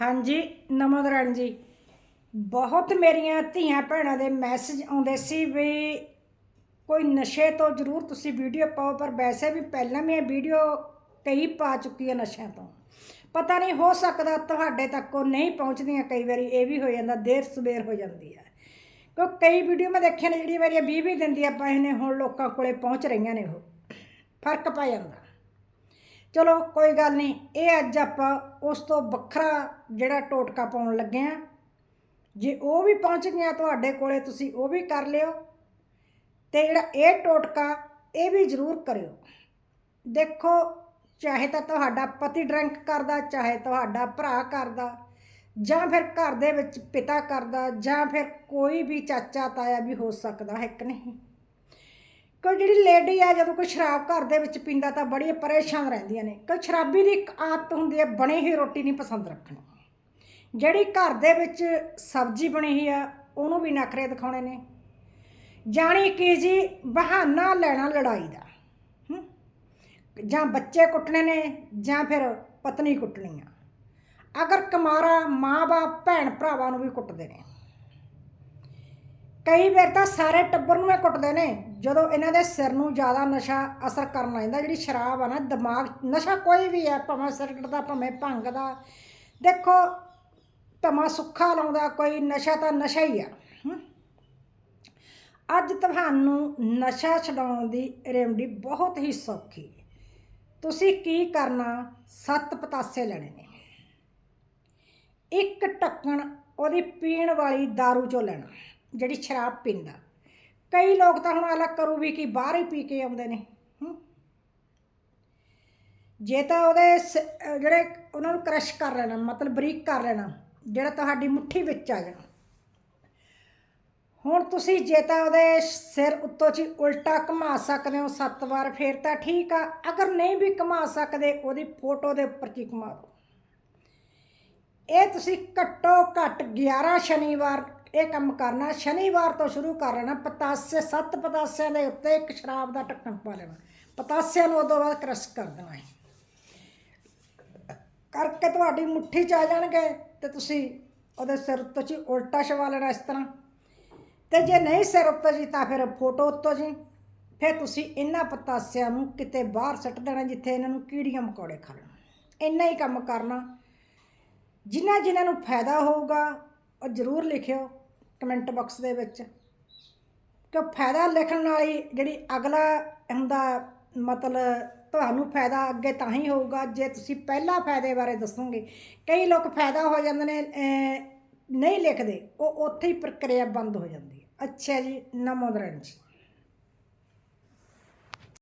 ਹਾਂਜੀ ਨਮੋਦਰਨ ਜੀ। ਬਹੁਤ ਮੇਰੀਆਂ ਧੀਆਂ ਭੈਣਾਂ ਦੇ ਮੈਸੇਜ ਆਉਂਦੇ ਸੀ ਵੀ ਕੋਈ ਨਸ਼ੇ ਤੋਂ ਜ਼ਰੂਰ ਤੁਸੀਂ ਵੀਡੀਓ ਪਾਓ, ਪਰ ਵੈਸੇ ਵੀ ਪਹਿਲਾਂ ਵੀ ਇਹ ਵੀਡੀਓ ਕਈ ਪਾ ਚੁੱਕੀ ਹੈ ਨਸ਼ਿਆਂ ਤੋਂ। ਪਤਾ ਨਹੀਂ ਹੋ ਸਕਦਾ ਤੁਹਾਡੇ ਤੱਕ ਉਹ ਨਹੀਂ ਪਹੁੰਚਦੀਆਂ, ਕਈ ਵਾਰੀ ਇਹ ਵੀ ਹੋ ਜਾਂਦਾ, ਦੇਰ ਸਵੇਰ ਹੋ ਜਾਂਦੀ ਹੈ ਕਿਉਂ ਕਈ ਵੀਡੀਓ ਮੈਂ ਦੇਖੀਆਂ ਨੇ ਜਿਹੜੀ ਮੇਰੀਆਂ 20 20 ਦਿਨ ਦੀਆਂ ਪਏ ਨੇ, ਹੁਣ ਲੋਕਾਂ ਕੋਲੇ ਪਹੁੰਚ ਰਹੀਆਂ ਨੇ ਉਹ। ਫ਼ਰਕ ਪੈ ਜਾਂਦਾ। ਚਲੋ ਕੋਈ ਗੱਲ ਨਹੀਂ, ਇਹ ਅੱਜ ਆਪਾਂ ਉਸ ਤੋਂ ਵੱਖਰਾ ਜਿਹੜਾ ਟੋਟਕਾ ਪਾਉਣ ਲੱਗੇ ਆ ਜੇ ਉਹ ਵੀ ਪਹੁੰਚ ਗਿਆ ਤੁਹਾਡੇ ਕੋਲੇ, ਤੁਸੀਂ ਉਹ ਵੀ ਕਰ ਲਿਓ ਤੇ ਜਿਹੜਾ ਇਹ ਟੋਟਕਾ, ਇਹ ਵੀ ਜ਼ਰੂਰ ਕਰਿਓ। ਦੇਖੋ, ਚਾਹੇ ਤਾਂ ਤੁਹਾਡਾ ਪਤੀ ਡਰਿੰਕ ਕਰਦਾ, ਚਾਹੇ ਤੁਹਾਡਾ ਭਰਾ ਕਰਦਾ, ਜਾਂ ਫਿਰ ਘਰ ਦੇ ਵਿੱਚ ਪਿਤਾ ਕਰਦਾ, ਜਾਂ ਫਿਰ ਕੋਈ ਵੀ ਚਾਚਾ ਤਾਇਆ ਵੀ ਹੋ ਸਕਦਾ, ਹੈ ਕਿ ਨਹੀਂ? ਜਿਹੜੀ ਲੇਡੀ ਆ, ਜਦੋਂ ਕੋਈ ਸ਼ਰਾਬ ਘਰ ਦੇ ਵਿੱਚ ਪੀਂਦਾ ਤਾਂ ਬੜੀ ਪਰੇਸ਼ਾਨ ਰਹਿੰਦੀਆਂ ਨੇ। ਕੋਈ ਸ਼ਰਾਬੀ ਦੀ ਇੱਕ ਆਦਤ ਹੁੰਦੀ ਹੈ, ਬਣੀ ਹੀ ਰੋਟੀ ਨਹੀਂ ਪਸੰਦ ਰੱਖਣੀ। ਜਿਹੜੀ ਘਰ ਦੇ ਵਿੱਚ ਸਬਜ਼ੀ ਬਣੀ ਹੀ ਆ, ਉਹਨੂੰ ਵੀ ਨਖਰੇ ਦਿਖਾਉਣੇ ਨੇ। ਜਾਣੀ ਕਿ ਜੀ ਬਹਾਨਾ ਲੈਣਾ ਲੜਾਈ ਦਾ ਜਾਂ ਬੱਚੇ ਕੁੱਟਣੇ ਨੇ, ਜਾਂ ਫਿਰ ਪਤਨੀ ਕੁੱਟਣੀ ਆ। ਅਗਰ ਕਮਾਰਾ ਮਾਂ-ਬਾਪ ਭੈਣ ਭਰਾਵਾਂ ਨੂੰ ਵੀ ਕੁੱਟਦੇ ਨੇ। ਕਈ ਵਾਰ ਤਾਂ ਸਾਰੇ ਟੱਬਰ ਨੂੰ ਇਹ ਕੁੱਟਦੇ ਨੇ, ਜਦੋਂ ਇਹਨਾਂ ਦੇ ਸਿਰ ਨੂੰ ਜ਼ਿਆਦਾ ਨਸ਼ਾ ਅਸਰ ਕਰਨ ਲੱਗ ਜਾਂਦਾ, ਜਿਹੜੀ ਸ਼ਰਾਬ ਆ ਨਾ, ਦਿਮਾਗ, ਨਸ਼ਾ ਕੋਈ ਵੀ ਹੈ, ਭਾਵੇਂ ਸਿਗਰਟ ਦਾ, ਭਾਵੇਂ ਭੰਗ ਦਾ, ਦੇਖੋ ਧਮਾ ਸੁੱਖਾ ਲਾਉਂਦਾ, ਕੋਈ ਨਸ਼ਾ ਤਾਂ ਨਸ਼ਾ ਹੀ ਆ ਅੱਜ ਤੁਹਾਨੂੰ ਨਸ਼ਾ ਛਡਾਉਣ ਦੀ ਰੈਮਡੀ ਬਹੁਤ ਹੀ ਸੌਖੀ ਹੈ। ਤੁਸੀਂ ਕੀ ਕਰਨਾ, ਸੱਤ ਪਤਾਸੇ ਲੈਣੇ ਨੇ। ਇੱਕ ਢੱਕਣ ਉਹਦੀ ਪੀਣ ਵਾਲੀ दारू ਚੋਂ ਲੈਣਾ। ਜਿਹੜੀ ਸ਼ਰਾਬ ਪੀਂਦਾ। ਕਈ ਲੋਕ ਤਾਂ ਹੁਣ ਅਲੱਗ ਕਰੂ ਵੀ ਕਿ ਬਾਹਰ ਹੀ ਪੀ ਕੇ ਆਉਂਦੇ ਨੇ ਜੇ ਤਾਂ ਉਹਦੇ ਸ- ਜਿਹੜੇ ਉਹਨਾਂ ਨੂੰ ਕ੍ਰਸ਼ ਕਰ ਲੈਣਾ, ਮਤਲਬ ਬਰੀਕ ਕਰ ਲੈਣਾ, ਜਿਹੜਾ ਤੁਹਾਡੀ ਮੁੱਠੀ ਵਿੱਚ ਆ ਜਾਣਾ। ਹੁਣ ਤੁਸੀਂ ਜੇ ਤਾਂ ਉਹਦੇ ਸਿਰ ਉੱਤੋਂ ਚ ਉਲਟਾ ਘੁਮਾ ਸਕਦੇ ਹੋ ਸੱਤ ਵਾਰ, ਫੇਰ ਤਾਂ ਠੀਕ ਆ। ਅਗਰ ਨਹੀਂ ਵੀ ਘੁਮਾ ਸਕਦੇ, ਉਹਦੀ ਫੋਟੋ ਦੇ ਉੱਪਰ ਚ ਘੁਮਾ ਦਿਓ। ਇਹ ਤੁਸੀਂ ਘੱਟੋ ਘੱਟ 11 ਸ਼ਨੀਵਾਰ ਇਹ ਕੰਮ ਕਰਨਾ, ਸ਼ਨੀਵਾਰ ਤੋਂ ਸ਼ੁਰੂ ਕਰ ਲੈਣਾ, ਪਤਾਸੇ, ਸੱਤ ਪਤਾਸਿਆਂ ਦੇ ਉੱਤੇ ਇੱਕ ਸ਼ਰਾਬ ਦਾ ਢੱਕਣ ਪਾ ਲੈਣਾ। ਪਤਾਸਿਆਂ ਨੂੰ ਉਦੋਂ ਬਾਅਦ ਕ੍ਰਸ਼ ਕਰ ਦੇਣਾ ਹੈ ਕਰਕੇ ਤੁਹਾਡੀ ਮੁੱਠੀ ਚ ਆ ਜਾਣਗੇ ਤੇ ਤੁਸੀਂ ਉਹਦੇ ਸਿਰ ਉੱਤੇ ਜੀ ਉਲਟਾ ਛਵਾ ਲੈਣਾ ਇਸ ਤਰ੍ਹਾਂ। ਤੇ ਜੇ ਨਹੀਂ ਸਿਰ ਉੱਤੇ ਜੀ ਤਾਂ ਫਿਰ ਫੋਟੋ ਉੱਤੋਂ ਜੀ। ਫਿਰ ਤੁਸੀਂ ਇਹਨਾਂ ਪਤਾਸਿਆਂ ਨੂੰ ਕਿਤੇ ਬਾਹਰ ਸੱਟ ਦੇਣਾ ਜਿੱਥੇ ਇਹਨਾਂ ਨੂੰ ਕੀੜੀਆਂ ਮਕੌੜੇ ਖਾ ਲੈਣ। ਇੰਨਾ ਹੀ ਕੰਮ ਕਰਨਾ। ਜਿਨ੍ਹਾਂ ਜਿਨ੍ਹਾਂ ਨੂੰ ਫਾਇਦਾ ਹੋਊਗਾ, ਉਹ ਜ਼ਰੂਰ ਲਿਖਿਓ। ਕਮੈਂਟ ਬਾਕਸ ਦੇ ਵਿੱਚ ਕਿ ਫਾਇਦਾ ਲਿਖਣ ਨਾਲ ਹੀ ਜਿਹੜੀ ਅਗਲਾ ਹੁੰਦਾ, ਮਤਲਬ ਤੁਹਾਨੂੰ ਫਾਇਦਾ ਅੱਗੇ ਤਾਂ ਹੀ ਹੋਊਗਾ ਜੇ ਤੁਸੀਂ ਪਹਿਲਾਂ ਫਾਇਦੇ ਬਾਰੇ ਦੱਸੋਗੇ। ਕਈ ਲੋਕ ਫਾਇਦਾ ਹੋ ਜਾਂਦੇ ਨੇ ਨਹੀਂ ਲਿਖਦੇ, ਉਹ ਉੱਥੇ ਹੀ ਪ੍ਰਕਿਰਿਆ ਬੰਦ ਹੋ ਜਾਂਦੀ ਹੈ। ਅੱਛਾ ਜੀ, ਨਮੋ ਦਰਨ ਜੀ।